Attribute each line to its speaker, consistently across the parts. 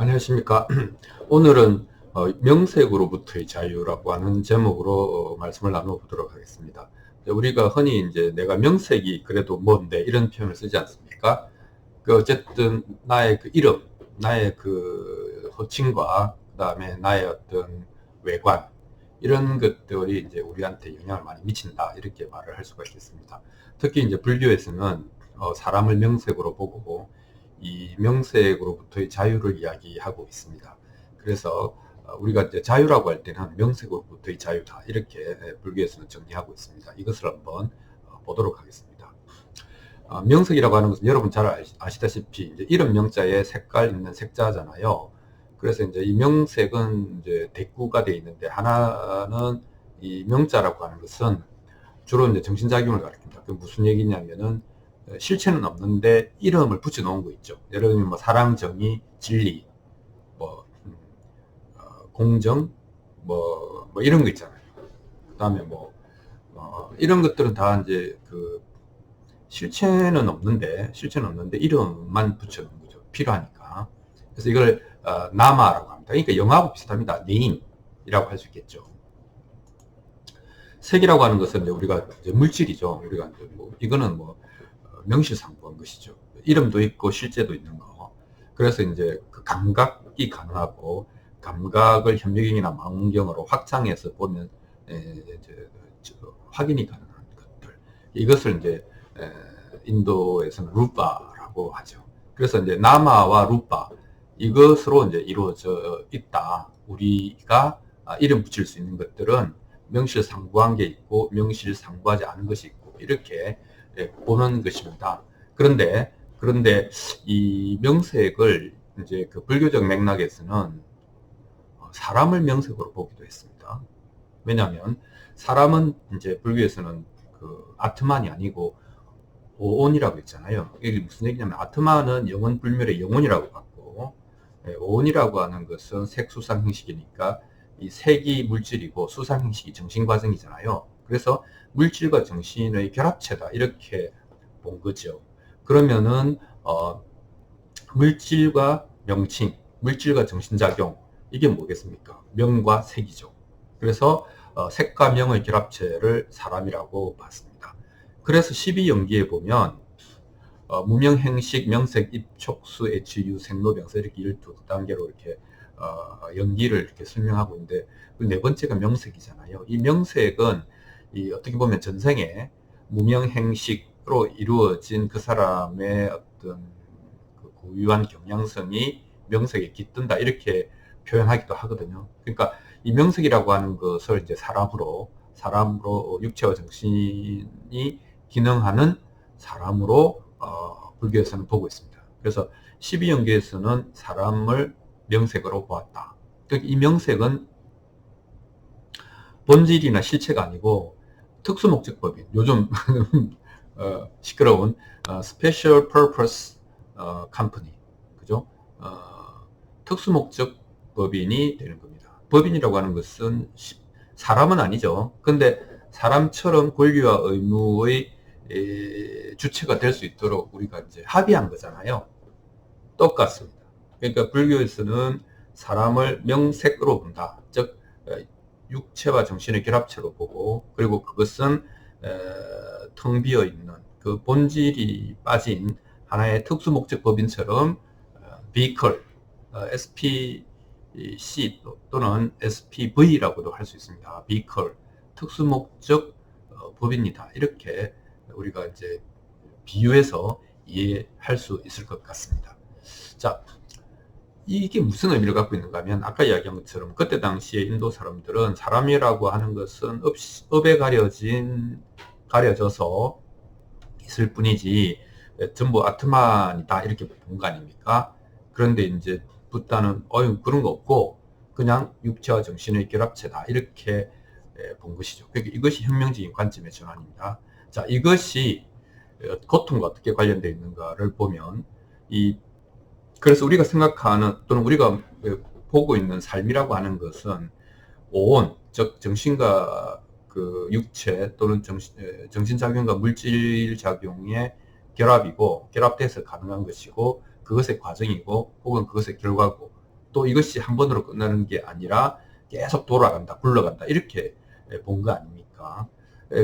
Speaker 1: 안녕하십니까. 오늘은 어, 명색으로부터의 자유라고 하는 제목으로 어, 말씀을 나눠보도록 하겠습니다. 우리가 흔히 이제 내가 명색이 그래도 뭔데 이런 표현을 쓰지 않습니까? 그 어쨌든 나의 그 이름, 나의 그 호칭과 그 다음에 나의 어떤 외관 이런 것들이 이제 우리한테 영향을 많이 미친다 이렇게 말을 할 수가 있겠습니다. 특히 이제 불교에서는 어, 사람을 명색으로 보고 이 명색으로부터의 자유를 이야기하고 있습니다. 그래서 어, 우리가 이제 자유라고 할 때는 명색으로부터의 자유다 이렇게 불교에서는 정리하고 있습니다. 이것을 한번 어, 보도록 하겠습니다. 어, 명색이라고 하는 것은 여러분 잘 아시다시피 이제 이름 명자에 색깔 있는 색자잖아요. 그래서 이제 이 명색은 이제 대구가 되어 있는데 하나는 이 명자라고 하는 것은 주로 이제 정신작용을 가리킵니다. 그 무슨 얘기냐면은 실체는 없는데 이름을 붙여 놓은 거 있죠. 예를 들면 뭐 사랑, 정의, 진리, 뭐 음, 어, 공정, 뭐, 뭐 이런 거 있잖아요. 그다음에 뭐 어, 이런 것들은 다 이제 그 실체는 없는데 실체는 없는데 이름만 붙여 놓은 거죠. 필요하니까. 그래서 이걸 어, 나마라고 합니다. 그러니까 영하고 비슷합니다. 네임이라고 할 수 있겠죠. 색이라고 하는 것은 이제 우리가 이제 물질이죠. 우리가 이제 뭐 이거는 뭐 명실상부한 것이죠. 이름도 있고 실제도 있는 거. 그래서 이제 그 감각이 가능하고 감각을 현미경이나 망원경으로 확장해서 보면 이제 확인이 가능한 것들. 이것을 이제 인도에서는 루파라고 하죠. 그래서 이제 나마와 루파 이것으로 이제 이루어져 있다. 우리가 아, 이름 붙일 수 있는 것들은 명실상부한 게 있고 명실상부하지 않은 것이 있고 이렇게 예, 보는 것입니다. 그런데 그런데 이 명색을 이제 그 불교적 맥락에서는 어, 사람을 명색으로 보기도 했습니다. 왜냐하면 사람은 이제 불교에서는 그 아트만이 아니고 오온이라고 있잖아요. 이게 무슨 얘기냐면 아트만은 영원 불멸의 영혼이라고 봤고 예, 오온이라고 하는 것은 색수상 형식이니까 이 색이 물질이고 수상 형식이 정신 과정이잖아요. 그래서 물질과 정신의 결합체다 이렇게 본 거죠. 그러면은 어, 물질과 명칭, 물질과 정신작용 이게 뭐겠습니까? 명과 색이죠. 그래서 어, 색과 명의 결합체를 사람이라고 봤습니다. 그래서 12연기에 보면 어, 무명행식, 명색, 입촉수, 유, 생로병사 이렇게 12단계로 이렇게 어, 연기를 이렇게 설명하고 있는데 그 네 번째가 명색이잖아요. 이 명색은 이 어떻게 보면 전생에 무명행식으로 이루어진 그 사람의 어떤 그 고유한 경향성이 명색에 깃든다 이렇게 표현하기도 하거든요. 그러니까 이 명색이라고 하는 것을 이제 사람으로 사람으로 육체와 정신이 기능하는 사람으로 어, 불교에서는 보고 있습니다. 그래서 12연계에서는 사람을 명색으로 보았다. 이 명색은 본질이나 실체가 아니고 특수목적법인 요즘 어, 시끄러운 어, Special Purpose 어, Company 그죠? 어, 특수목적 법인이 되는 겁니다. 법인이라고 하는 것은 사람은 아니죠. 근데 사람처럼 권리와 의무의 에, 주체가 될 수 있도록 우리가 이제 합의한 거잖아요. 똑같습니다. 그러니까 불교에서는 사람을 명색으로 본다. 즉 육체와 정신의 결합체로 보고 그리고 그것은 텅 비어 있는 그 본질이 빠진 하나의 특수 목적 법인처럼 vehicle, 어, SPC 또는 SPV라고도 할 수 있습니다. vehicle, 특수 목적 어, 법입니다. 이렇게 우리가 이제 비유해서 이해할 수 있을 것 같습니다. 자, 이게 무슨 의미를 갖고 있는가 하면 아까 이야기한 것처럼 그때 당시에 인도 사람들은 사람이라고 하는 것은 업, 업에 가려진 가려져서 있을 뿐이지 전부 아트만이다 이렇게 본 거 아닙니까? 그런데 이제 부다는 어유 그런 거 없고 그냥 육체와 정신의 결합체다 이렇게 본 것이죠. 그러니까 이것이 혁명적인 관점의 전환입니다. 자 이것이 고통과 어떻게 관련되어 있는가를 보면 이 그래서 우리가 생각하는 또는 우리가 보고 있는 삶이라고 하는 것은 온, 즉 정신과 그 육체 또는 정신, 정신작용과 물질작용의 결합이고 결합돼서 가능한 것이고 그것의 과정이고 혹은 그것의 결과고 또 이것이 한 번으로 끝나는 게 아니라 계속 돌아간다, 굴러간다 이렇게 본 거 아닙니까?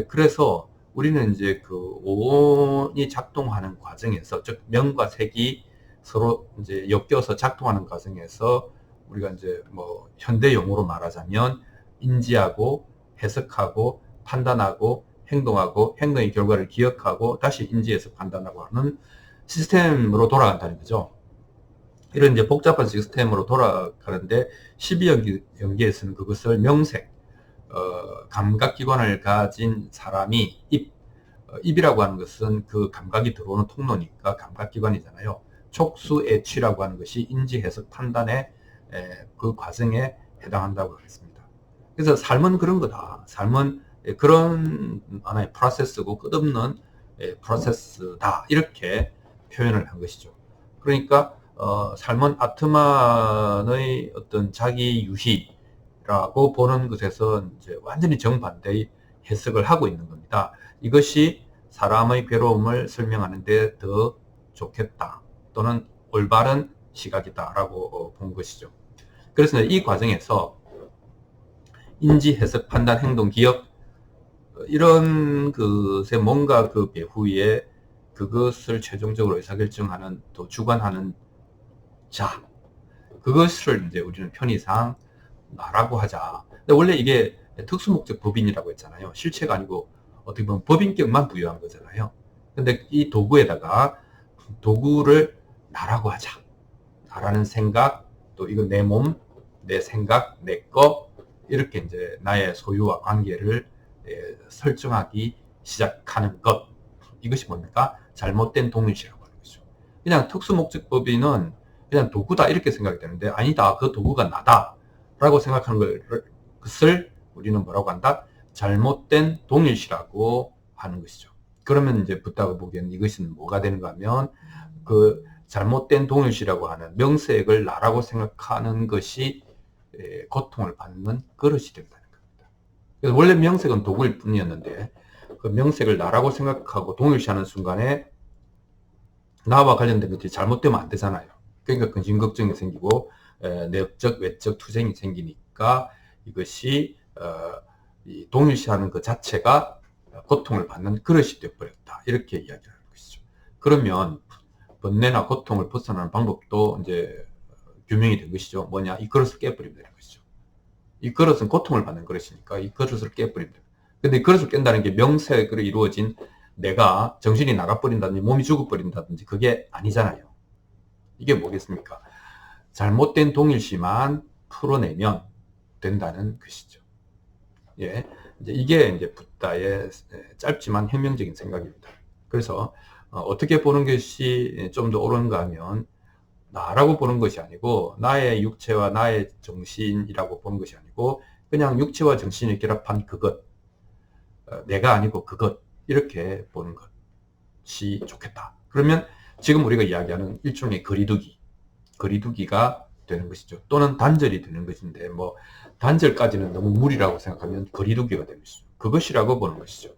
Speaker 1: 그래서 우리는 이제 그 오온이 작동하는 과정에서 즉 명과 색이 서로 이제 엮여서 작동하는 과정에서 우리가 이제 뭐 현대 용어로 말하자면 인지하고 해석하고 판단하고 행동하고 행동의 결과를 기억하고 다시 인지해서 판단하고 하는 시스템으로 돌아간다는 거죠. 이런 이제 복잡한 시스템으로 돌아가는데 12연기, 연기에서는 그것을 명색, 어, 감각기관을 가진 사람이 입, 어, 입이라고 하는 것은 그 감각이 들어오는 통로니까 감각기관이잖아요. 촉수애취라고 하는 것이 인지, 해석, 판단의 에, 그 과정에 해당한다고 하겠습니다. 그래서 삶은 그런 거다. 삶은 그런 하나의 프로세스고 끝없는 프로세스다. 이렇게 표현을 한 것이죠. 그러니까 어, 삶은 아트만의 어떤 자기 유희라고 보는 것에서 이제 완전히 정반대의 해석을 하고 있는 겁니다. 이것이 사람의 괴로움을 설명하는데 더 좋겠다 또는 올바른 시각이다라고 본 것이죠. 그래서 이 과정에서 인지, 해석, 판단, 행동, 기억 이런 것에 뭔가 그 배후에 그것을 최종적으로 의사결정하는 또 주관하는 자 그것을 이제 우리는 편의상 나라고 하자. 근데 원래 이게 특수목적 법인이라고 했잖아요. 실체가 아니고 어떻게 보면 법인격만 부여한 거잖아요. 근데 이 도구에다가 도구를 나라고 하자. 나라는 생각, 또 이건 내 몸, 내 생각, 내 거, 이렇게 이제 나의 소유와 관계를 예, 설정하기 시작하는 것. 이것이 뭡니까? 잘못된 동일시라고 하는 거죠. 그냥 특수목적법인은 그냥 도구다 이렇게 생각이 되는데 아니다. 그 도구가 나다. 라고 생각하는 것을 우리는 뭐라고 한다? 잘못된 동일시라고 하는 것이죠. 그러면 이제 붙다고 보기에는 이것은 뭐가 되는가 하면 그 잘못된 동일시라고 하는 명색을 나라고 생각하는 것이 고통을 받는 그릇이 된다는 겁니다. 그래서 원래 명색은 도구일 뿐이었는데 그 명색을 나라고 생각하고 동일시하는 순간에 나와 관련된 것들이 잘못되면 안 되잖아요. 그러니까 근심 걱정이 생기고 내적 외적 투쟁이 생기니까 이것이 어, 동일시하는 그 자체가 고통을 받는 그릇이 되어버렸다. 이렇게 이야기를 하는 것이죠. 그러면 번뇌나 고통을 벗어나는 방법도 이제 규명이 된 것이죠. 뭐냐? 이 그릇을 깨버리면 되는 것이죠. 이 그릇은 고통을 받는 그릇이니까 이 그릇을 깨버리면 됩니다. 근데 이 그릇을 깬다는 게 명색으로 이루어진 내가 정신이 나가버린다든지 몸이 죽어버린다든지 그게 아니잖아요. 이게 뭐겠습니까? 잘못된 동일시만 풀어내면 된다는 것이죠. 예. 이제 이게 이제 붓다의 짧지만 혁명적인 생각입니다. 그래서 어, 떻게 보는 것이 좀 더 옳은가 하면 나라고 보는 것이 아니고 나의 육체와 나의 정신이라고 보는 것이 아니고 그냥 육체와 정신이 결합한 그것 어, 내가 아니고 그것 이렇게 보는 것이 좋겠다. 그러면 지금 우리가 이야기하는 일종의 거리두기, 거리두기가 되는 것이죠. 또는 단절이 되는 것인데 뭐 단절까지는 너무 무리라고 생각하면 거리두기가 되는 것이죠. 그것이라고 보는 것이죠.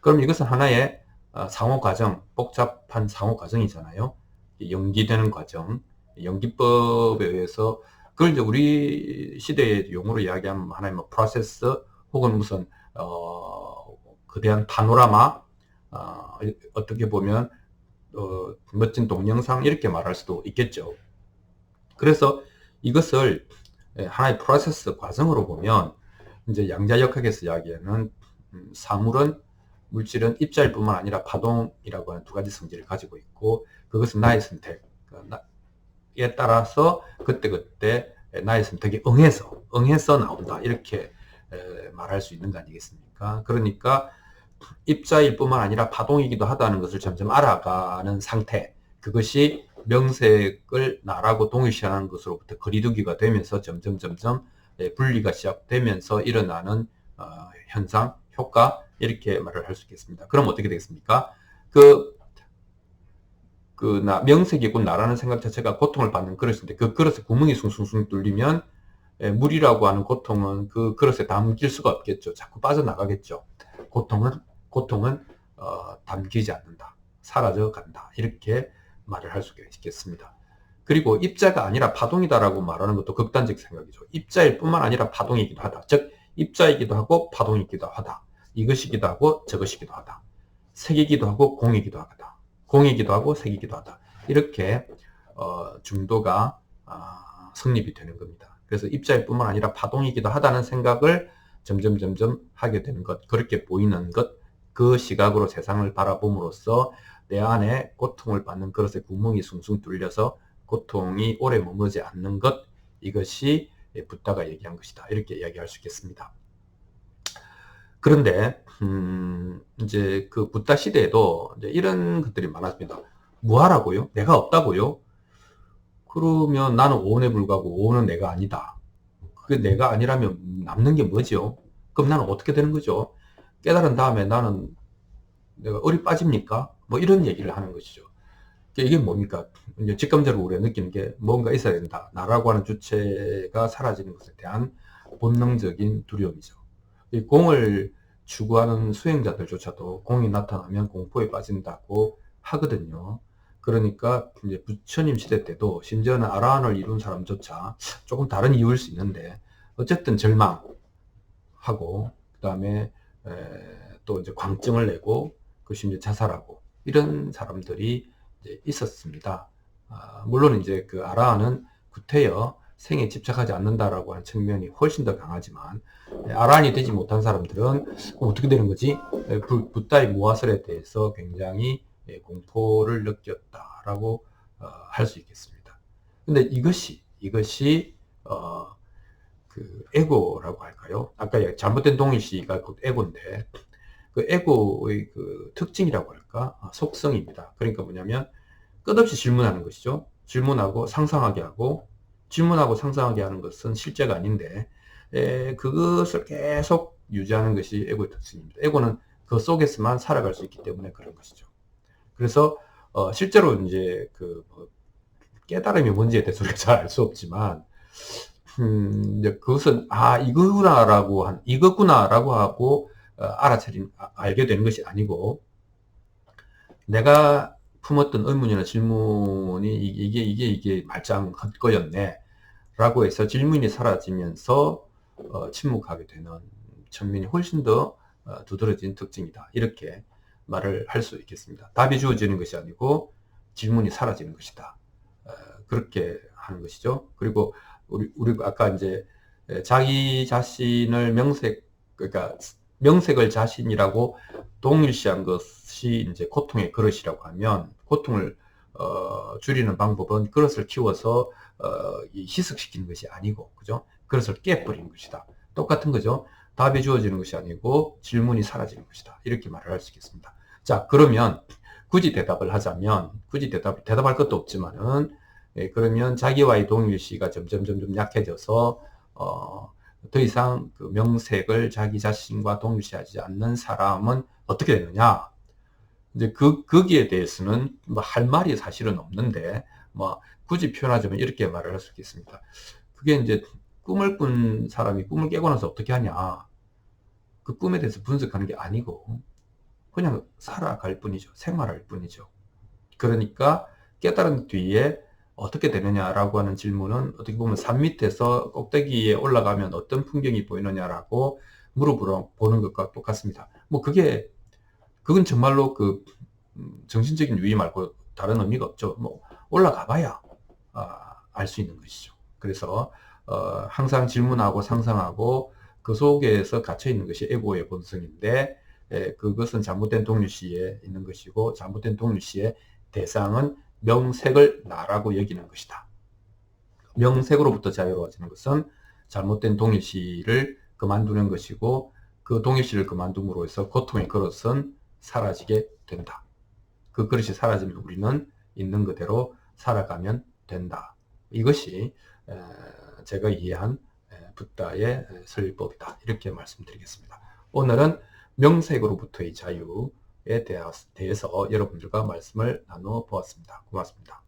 Speaker 1: 그럼 이것은 하나의 어, 상호 과정, 복잡한 상호 과정이잖아요. 연기되는 과정, 연기법에 의해서 그걸 이제 우리 시대의 용어로 이야기하면 하나의 뭐 프로세스 혹은 무슨 어 거대한 파노라마 어, 어떻게 보면 어, 멋진 동영상 이렇게 말할 수도 있겠죠. 그래서 이것을 예, 하나의 프로세스 과정으로 보면 이제 양자역학에서 이야기하는 음, 사물은 물질은 입자일 뿐만 아니라 파동이라고 하는 두 가지 성질을 가지고 있고 그것은 나의 선택에 따라서 그때그때 나의 선택에 응해서 응해서 나온다 이렇게 말할 수 있는 거 아니겠습니까? 그러니까 입자일 뿐만 아니라 파동이기도 하다는 것을 점점 알아가는 상태 그것이 명색을 나라고 동일시하는 것으로부터 거리두기가 되면서 점점 점점 예, 분리가 시작되면서 일어나는 어, 현상, 효과 이렇게 말을 할 수 있겠습니다. 그럼 어떻게 되겠습니까? 그, 그, 나, 명색이고 나라는 생각 자체가 고통을 받는 그릇인데 그 그릇에 구멍이 숭숭숭 뚫리면 예, 물이라고 하는 고통은 그 그릇에 담길 수가 없겠죠. 자꾸 빠져나가겠죠. 고통은 고통은 어, 담기지 않는다. 사라져 간다. 이렇게 말을 할 수가 있겠습니다. 그리고 입자가 아니라 파동이다라고 말하는 것도 극단적 생각이죠. 입자일 뿐만 아니라 파동이기도 하다. 즉 입자이기도 하고 파동이기도 하다. 이것이기도 하고 저것이기도 하다. 색이기도 하고 공이기도 하다. 공이기도 하고 색이기도 하다. 이렇게 어, 중도가 아, 성립이 되는 겁니다. 그래서 입자일 뿐만 아니라 파동이기도 하다는 생각을 점점 점점 하게 되는 것, 그렇게 보이는 것, 그 시각으로 세상을 바라봄으로써 내 안에 고통을 받는 그릇에 구멍이 숭숭 뚫려서 고통이 오래 머무르지 않는 것, 이것이 붓다가 얘기한 것이다. 이렇게 이야기할 수 있겠습니다. 그런데 음, 이제 그 붓다 시대에도 이제 이런 것들이 많았습니다. 뭐하라고요? 내가 없다고요? 그러면 나는 오온에 불과하고 오온은 내가 아니다. 그게 내가 아니라면 남는 게 뭐죠? 그럼 나는 어떻게 되는 거죠? 깨달은 다음에 나는 내가 어리 빠집니까? 뭐 이런 얘기를 하는 것이죠. 이게 뭡니까? 직감적으로 우리가 느끼는 게 뭔가 있어야 된다. 나라고 하는 주체가 사라지는 것에 대한 본능적인 두려움이죠. 이 공을 추구하는 수행자들조차도 공이 나타나면 공포에 빠진다고 하거든요. 그러니까 이제 부처님 시대 때도 심지어는 아라한을 이룬 사람조차 조금 다른 이유일 수 있는데 어쨌든 절망하고 그 다음에 또 이제 광증을 내고 그 심지어 자살하고 이런 사람들이 있었습니다. 아, 물론 이제 그 아라한은 구태여 생에 집착하지 않는다라고 하는 측면이 훨씬 더 강하지만 아란이 되지 못한 사람들은 어떻게 되는 거지? 붓다의 무화설에 대해서 굉장히 예, 공포를 느꼈다라고 어, 할수 있겠습니다. 근데 이것이 이것이 어, 그 에고라고 할까요? 아까 잘못된 동일시가 곧 에고인데 그 에고의 그 특징이라고 할까? 아, 속성입니다. 그러니까 뭐냐면 끝없이 질문하는 것이죠. 질문하고 상상하게 하고 질문하고 상상하게 하는 것은 실제가 아닌데 에, 그것을 계속 유지하는 것이 에고의 특징입니다. 에고는 그 속에서만 살아갈 수 있기 때문에 그런 것이죠. 그래서 어, 실제로 이제 그 뭐 깨달음이 뭔지에 대해서 우리가 잘 알 수 없지만 음, 이제 그것은 아 이거구나라고 한 이거구나라고 하고 어, 알아차린 아, 알게 되는 것이 아니고 내가 품었던 의문이나 질문이 이게 이게 이게 말짱 헛거였네. 라고 해서 질문이 사라지면서 어, 침묵하게 되는 측면이 훨씬 더 어, 두드러진 특징이다. 이렇게 말을 할 수 있겠습니다. 답이 주어지는 것이 아니고 질문이 사라지는 것이다. 어, 그렇게 하는 것이죠. 그리고 우리 우리 아까 이제 자기 자신을 명색 그러니까 명색을 자신이라고 동일시한 것이 이제 고통의 그릇이라고 하면 고통을 어, 줄이는 방법은 그릇을 키워서 어, 희석시키는 것이 아니고 그죠? 그릇을 깨버리는 것이다. 똑같은 거죠. 답이 주어지는 것이 아니고 질문이 사라지는 것이다. 이렇게 말을 할 수 있겠습니다. 자 그러면 굳이 대답을 하자면 굳이 대답 대답할 것도 없지만은 예, 그러면 자기와의 동일시가 점점 점점 약해져서 어, 더 이상 그 명색을 자기 자신과 동일시하지 않는 사람은 어떻게 되느냐? 이제 그, 거기에 대해서는 뭐 할 말이 사실은 없는데, 뭐, 굳이 표현하자면 이렇게 말을 할 수 있겠습니다. 그게 이제 꿈을 꾼 사람이 꿈을 깨고 나서 어떻게 하냐. 그 꿈에 대해서 분석하는 게 아니고, 그냥 살아갈 뿐이죠. 생활할 뿐이죠. 그러니까 깨달은 뒤에 어떻게 되느냐라고 하는 질문은 어떻게 보면 산 밑에서 꼭대기에 올라가면 어떤 풍경이 보이느냐라고 물어보는 것과 똑같습니다. 뭐 그게 그건 정말로 그 음, 정신적인 유의 말고 다른 의미가 없죠. 뭐 올라가 봐야 아, 알 수 있는 것이죠. 그래서 어, 항상 질문하고 상상하고 그 속에서 갇혀 있는 것이 에고의 본성인데 에, 그것은 잘못된 동일시에 있는 것이고 잘못된 동일시의 대상은 명색을 나라고 여기는 것이다. 명색으로부터 자유로워지는 것은 잘못된 동일시를 그만두는 것이고 그 동일시를 그만둠으로 해서 고통의 그릇은 사라지게 된다. 그 그릇이 사라지면 우리는 있는 그대로 살아가면 된다. 이것이 제가 이해한 붓다의 설법이다. 이렇게 말씀드리겠습니다. 오늘은 명색으로부터의 자유에 대해서 여러분들과 말씀을 나눠 보았습니다. 고맙습니다.